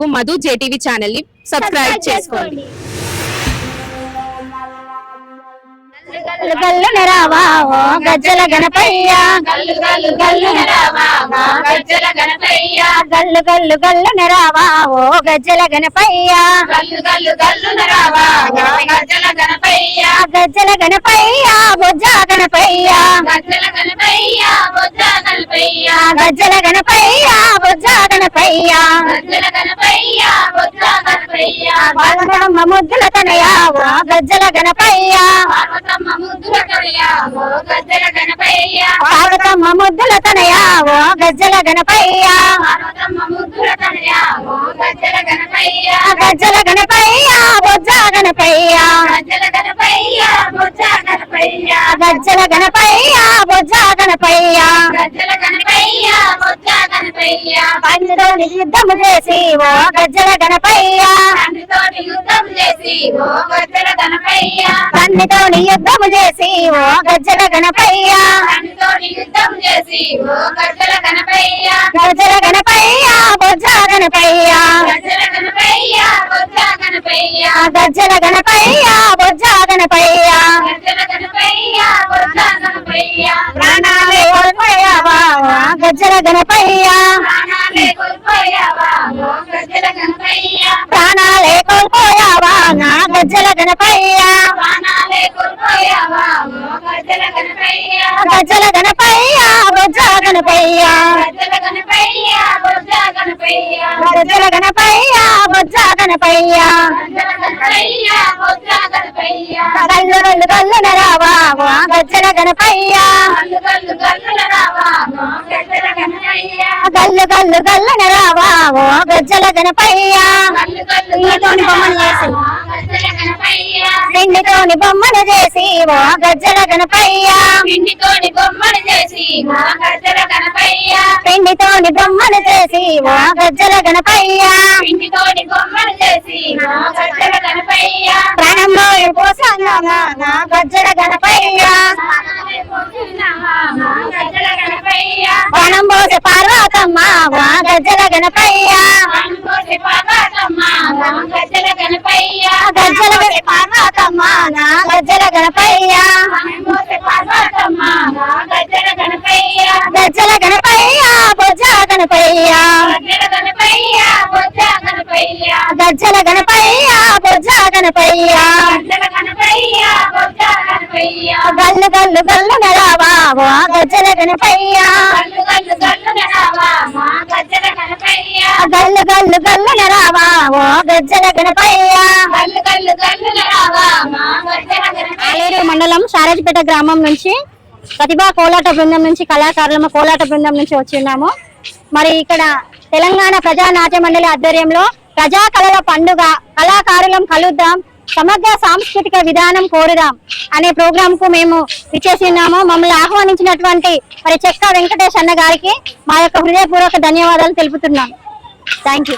Madhu JTV ఛానల్ని subscribe చేసుకోండి. గల్లు గజ్జల గణపయ్య. గల్లు గల్లు గల్లు గజ్జల గణపయ్య. గల్లు గల్లు గల్లు నెరావా ఓ గజ్జల గణపయ్య. గల్లు గల్లు గల్లు నెరవా మా గజ్జల గణపయ్య. గజ్జల గణపయ్య బొజ్జ గణపయ్య. గజ్జల గణపయ్య బొజ్జ గణపయ్య. గజ్జల గణపయ్య. గణపయ్య పార్వతమ్మ ముద్దుల తనయ ఓ గజ్జల గణపయ్య పార్వతమ్మ ముద్దుల కనయ ఓ గజ్జల గణపయ్య పార్వతమ్మ ముద్దుల కనయ ఓ గజ్జల గణపయ్య గజ్జల గణపయ్య బొజ్జ గణపయ్య గజ్జల గణపయ్య బొజ్జ గణపయ్య. గజ్జల గణపయ్య బొజ్జ గణపయ్య. గజ్జల గణపయ్య పండుతోని యుద్ధము చేసి ఓ గజ్జల గణపయ్య. చేసి ఓ గజ్జల గణపయ్య. పండుతోని యుద్ధము చేసి ఓ గజ్జల గణపయ్య. తండ్రితోటి యుద్ధం చేసి ఓ గజ్జల గణపయ్య. గజ్జల గణపయ్య బొజ్జ గణపయ్య. గజ్జల గణపయ్య బొజ్జ గణపయ్య. గజ్జల గణపయ్య బొజ్జ గణపయ్య ప్రాణాలే కోల్పోయావా గజ్జల గణపయ్య. ప్రాణాలే కోల్పోయావా నా గజ్జల గణపయ్య. గజ్జల గణపయ్య. బొజ్జ గణపయ్య బొజ్జ గణపయ్య బొజ్జ గణపయ్య కళ్ళు కళ్ళు కళ్ళు నరావా ఓ గజ్జల గణపయ్య గల్లు గల్లు గల్లుల రావా గణపయ్య. ఓ గజ్జల గణపయ్య నీతోని బొమ్మను చేసి. మా గజ్జల గణపయ్య. పిండితోని బొమ్మను చేసి ఓ గజ్జల గణపయ్య. పిండితోని బొమ్మను చేసి మా గజ్జల గణపయ్య. పిండితోని బొమ్మను చేసి ఓ గజ్జల గణపయ్య. పిండితోని బొమ్మను చేసి మా గజ్జల గణపయ్య. ప్రాణంలో పోసానా నా గజ్జల గణపయ్య. ప్రాణాలే పోసినావా మా గజ్జల గణపయ్య. ప్రాణం పోసే పార్వతమ్మ ఓ గజ్జల గణపయ్య. మా గజ్జల గణపయ్య. గజ్జల పార్వతమ్మ నా గజ్జల గణపయ్య మా గజ్జల గణపయ్య గజ్జల గణపయ్య. బొజ్జ గణపయ్య గజ్జల గణపయ్య. బొజ్జ గణపయ్య గల్లు గల్లు గల్లు నరావా ఓ గజ్జల గణపయ్య. గల్లు గల్లు నరావా ఓ గజ్జల గణపయ్య. గల్లు గల్లు గల్లు నడవా మా గజ్జల గణపయ్య. ఆలేరు మండలం శారాజపేట గ్రామం నుంచి ప్రతిభా కోలాట బృందం నుంచి కళాకారులమ కోలాట బృందం నుంచి వచ్చి ఉన్నాము. మరి ఇక్కడ తెలంగాణ ప్రజా నాట్య మండలి ఆధ్వర్యంలో ప్రజా కళల పండుగ కళాకారులం కలుద్దాం సమగ్ర సాంస్కృతిక విధానం కోరుదాం అనే ప్రోగ్రామ్కు మేము ఇచ్చేసి ఉన్నాము మమ్మల్ని ఆహ్వానించినటువంటి మరి చెక్క వెంకటేష్ అన్న గారికి మా యొక్క హృదయపూర్వక ధన్యవాదాలు తెలుపుతున్నాం థ్యాంక్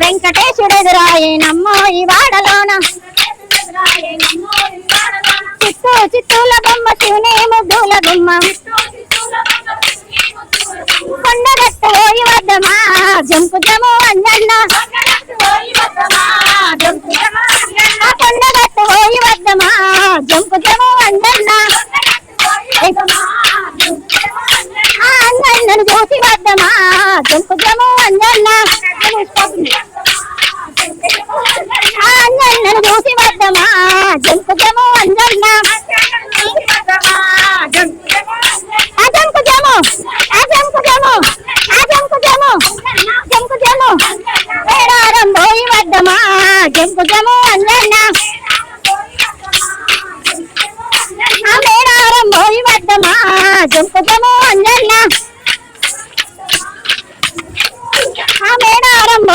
వెంకటేశుడెదురాయేనమ్మో ఈ వాడలోన. చిత్తూ చిత్తూల బొమ్మ శివుని ముగ్గుల బొమ్మ. కొండగట్టు పోయి వద్దమా? జంపు జము అంజన్న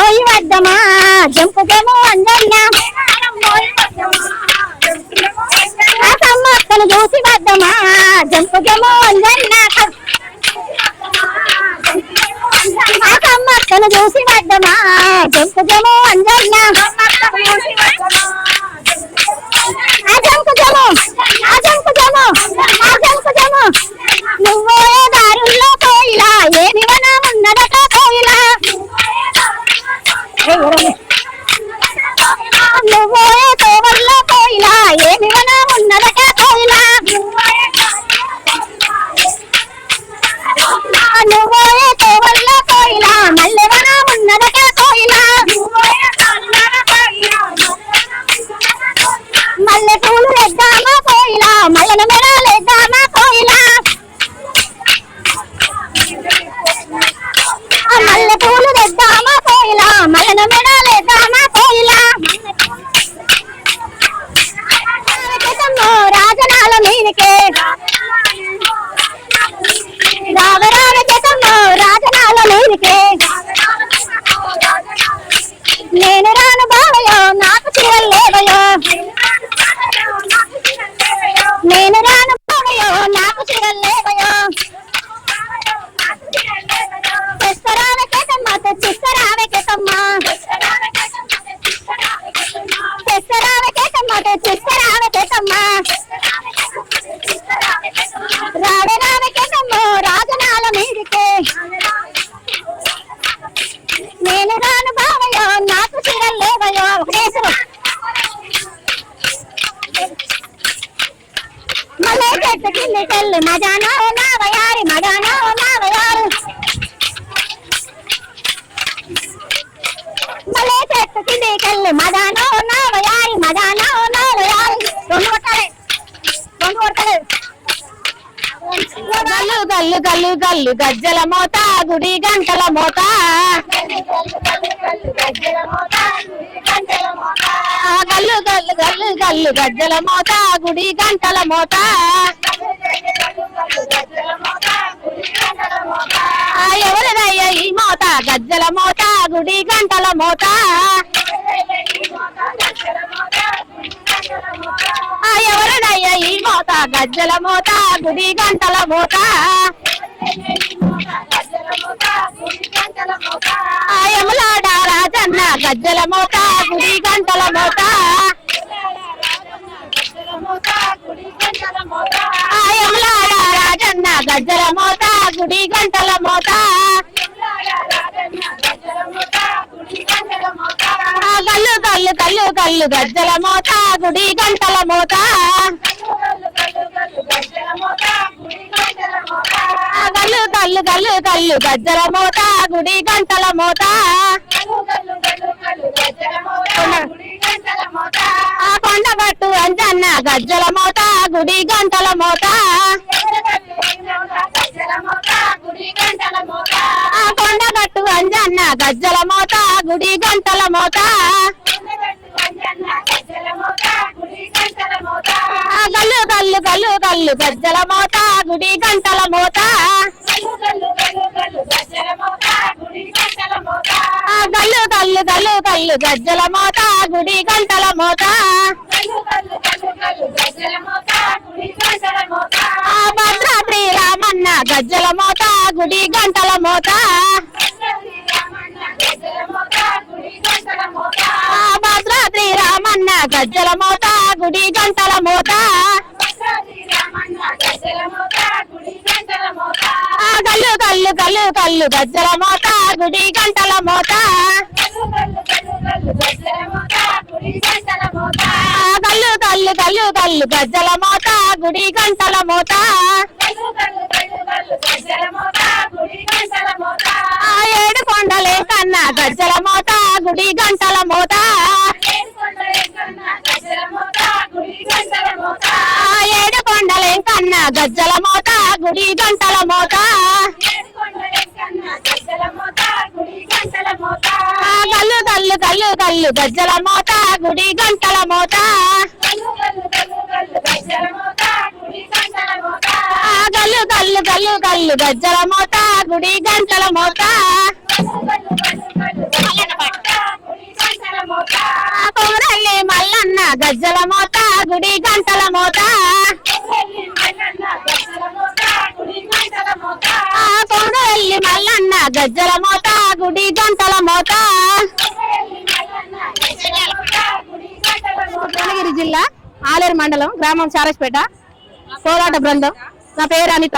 పోయి వద్దమా? జంపు జము అంజన్న చూసి వద్దమా? జంపు జమో అంజన్న సమ్మక్కను చూసి వద్దమా? జంపు జమో Cámara. కిందికెళ్ళి మజానో నావయారి మజానో నావయారు మళ్ళీ చెట్టు కిందికెళ్ళి మజానో నావయారి మజానో నావయారి రెండు కొట్టాలి. రెండు కొట్టాలి. గల్లు గల్లు గల్లు గల్లు గజ్జల మోత గుడి గంటల మోత. గల్లు గల్లు గల్లు గల్లు గజ్జల మోత గుడి గంటల మోత. ఎవరిదయ్య ఈ మోత గజ్జల మోత గుడి గంటల మోత ఆ ఈ మోత గజ్జల మోత గుడి గంటల మోత ఆ యములాడ రాజన్న గజ్జల మోత గుడి గంటల మోత. గజ్జల మోత గుడి గంటల మోత. కళ్ళు గల్లు కళ్ళు కళ్ళు గజ్జల మోత గుడి గంటల మోత. కళ్ళు గల్లు కళ్ళు కళ్ళు గజ్జల మోత గుడి గంటల మోత. ఆ కొండగట్టు అంజన్న గజ్జల మోత గుడి గంటల మోత. కొండగట్టు అంజన్న గజ్జల మోత గుడి గంటల మోత గల్లు గల్లు గల్లు గల్లు గజ్జల మోత గుడి గంటల మోత గల్లు గల్లు గల్లు గల్లు గజ్జల మోత గుడి గంటల మోత గుడి గంటల మోత. ఆ భద్రాద్రి రామన్న గజ్జల మోత గుడి గంటల మోత. కళ్ళు గల్లు కళ్ళు కళ్ళు గజ్జల మోత గుడి గంటల మోత. కళ్ళు కళ్ళు కళ్ళు కళ్ళు గజ్జల మోత గుడి గంటల మోత. ఏడు కొండలే కన్నా గజ్జల మోత గుడి గంటల మోత. ఏడు కొండలే కన్నా గజ్జల మోత గుడి గంటల మోత. ఆ గల్లు గల్లు గల్లు గజ్జల మోత గుడి గంటల మోత. కళ్ళు గల్లు కళ్ళు కళ్ళు గజ్జల మోత గుడి గంటల మోత. ఆ మల్లన్న గజ్జల మోత గుడి గంటల మోత. గజ్జల మల్లన్న గజ్జల మోత గుడి గంటల మోత. జిల్లా ఆలేరు మండలం గ్రామం చారస్పేట. కోలాట బృందం. నా పేరు అనిత.